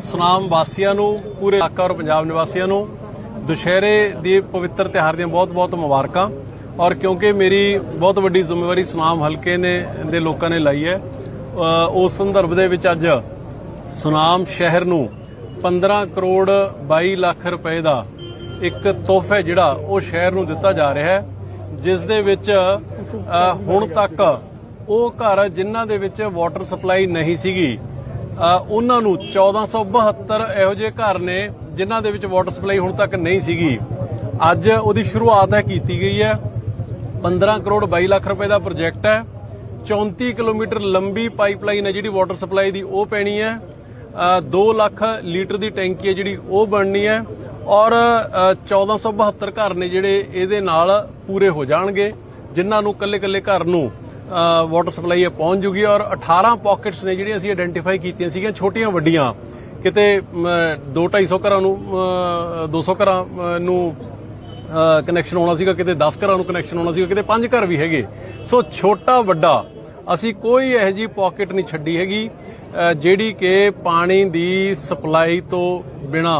ਸੁਨਾਮ ਵਾਸੀਆਂ ਨੂੰ, ਪੂਰੇ ਇਲਾਕਾ ਔਰ ਪੰਜਾਬ ਨਿਵਾਸੀਆਂ ਨੂੰ, ਦੁਸ਼ਹਿਰੇ ਦੀ ਪਵਿੱਤਰ ਤਿਉਹਾਰ ਦੀਆਂ ਬਹੁਤ-ਬਹੁਤ ਮੁਬਾਰਕਾਂ। ਔਰ ਕਿਉਂਕਿ ਮੇਰੀ ਬਹੁਤ ਵੱਡੀ ਜ਼ਿੰਮੇਵਾਰੀ ਸੁਨਾਮ ਹਲਕੇ ਨੇ, ਦੇ ਲੋਕਾਂ ਨੇ ਲਈ ਹੈ ਉਸ ਸੰਦਰਭ ਦੇ ਵਿੱਚ ਅੱਜ ਸੁਨਾਮ ਸ਼ਹਿਰ ਨੂੰ 15 ਕਰੋੜ 22 ਲੱਖ ਰੁਪਏ ਦਾ ਇੱਕ ਤੋਹਫਾ ਹੈ ਜਿਹੜਾ ਉਹ ਸ਼ਹਿਰ ਨੂੰ ਦਿੱਤਾ ਜਾ ਰਿਹਾ ਹੈ, ਜਿਸ ਦੇ ਵਿੱਚ ਹੁਣ ਤੱਕ ਉਹ ਘਰ ਜਿਨ੍ਹਾਂ ਦੇ ਵਿੱਚ ਵਾਟਰ ਸਪਲਾਈ ਨਹੀਂ ਸੀਗੀ ਉਹਨਾਂ ਨੂੰ 1472 ਇਹੋ ਜਿਹੇ ਘਰ ਨੇ ਜਿਨ੍ਹਾਂ ਦੇ ਵਿੱਚ ਵਾਟਰ ਸਪਲਾਈ ਹੁਣ ਤੱਕ ਨਹੀਂ ਸੀਗੀ। ਅੱਜ ਉਹਦੀ ਸ਼ੁਰੂਆਤ ਹੈ ਕੀਤੀ ਗਈ ਹੈ। 15 ਕਰੋੜ 22 ਲੱਖ ਰੁਪਏ ਦਾ ਪ੍ਰੋਜੈਕਟ ਹੈ। 34 ਕਿਲੋਮੀਟਰ ਲੰਬੀ ਪਾਈਪਲਾਈਨ ਹੈ ਜਿਹੜੀ ਵਾਟਰ ਸਪਲਾਈ ਦੀ ਉਹ ਪੈਣੀ ਹੈ। 2 ਲੱਖ ਲੀਟਰ ਦੀ ਟੈਂਕੀ ਹੈ ਜਿਹੜੀ ਉਹ ਬਣਨੀ ਹੈ। ਔਰ ਅ, 1472 ਘਰ ਨੇ ਜਿਹੜੇ ਇਹਦੇ ਨਾਲ ਪੂਰੇ ਹੋ ਜਾਣਗੇ ਜਿਨ੍ਹਾਂ ਨੂੰ ਕੱਲੇ-ਕੱਲੇ ਘਰ ਨੂੰ ਵਾਟਰ ਸਪਲਾਈ ਪਹੁੰਚ ਜੂਗੀ ਔਰ 18 ਪਾਕਟਸ ਨੇ ਜਿਹੜੀਆਂ ਅਸੀਂ ਆਇਡੈਂਟੀਫਾਈ ਕੀਤੀਆਂ ਸੀਗੀਆਂ ਛੋਟੀਆਂ ਵੱਡੀਆਂ। ਕਿਤੇ 2-250 ਘਰਾਂ ਨੂੰ ਅ, 200 ਘਰਾਂ ਨੂੰ ਕਨੈਕਸ਼ਨ ਆਉਣਾ ਸੀਗਾ ਕਿਤੇ 10 ਘਰਾਂ ਨੂੰ ਕਨੈਕਸ਼ਨ ਆਉਣਾ ਸੀਗਾ ਕਿਤੇ 5 ਘਰ ਵੀ ਹੈਗੇ। ਸੋ ਛੋਟਾ ਵੱਡਾ ਅਸੀਂ ਕੋਈ ਇਹੋ ਜੀ ਪਾਕਟ ਨਹੀਂ ਛੱਡੀ ਹੈਗੀ ਜਿਹੜੀ ਕਿ ਪਾਣੀ ਦੀ ਸਪਲਾਈ ਤੋਂ ਬਿਨਾ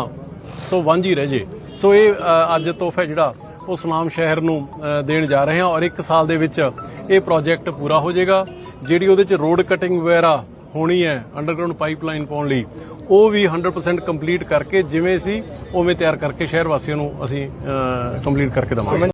ਤੋਂ ਵਾਂਝੀ ਰਹਿ ਜੇ। ਸੋ ਇਹ ਅੱਜ ਤੋਹਫਾ ਜਿਹੜਾ ਉਹ ਸੁਨਾਮ ਸ਼ਹਿਰ ਨੂੰ ਦੇਣ ਜਾ ਰਹੇ ਹਾਂ ਔਰ ਇੱਕ ਸਾਲ ਦੇ ਵਿੱਚ ਇਹ ਪ੍ਰੋਜੈਕਟ ਪੂਰਾ ਹੋ ਜਾਏਗਾ। ਜਿਹੜੀ ਉਹਦੇ ਚ ਰੋਡ ਕਟਿੰਗ ਵਗੈਰਾ ਹੋਣੀ ਹੈ ਅੰਡਰਗਰਾਉਂਡ ਪਾਈਪਲਾਈਨ ਪਾਉਣ ਲਈ, ਉਹ ਵੀ 100% ਕੰਪਲੀਟ ਕਰਕੇ ਜਿਵੇਂ ਸੀ, ਉਵੇਂ ਤਿਆਰ ਕਰਕੇ ਸ਼ਹਿਰ ਵਾਸੀਆਂ ਨੂੰ ਅਸੀਂ ਕੰਪਲੀਟ ਕਰਕੇ ਦਵਾਂਗੇ।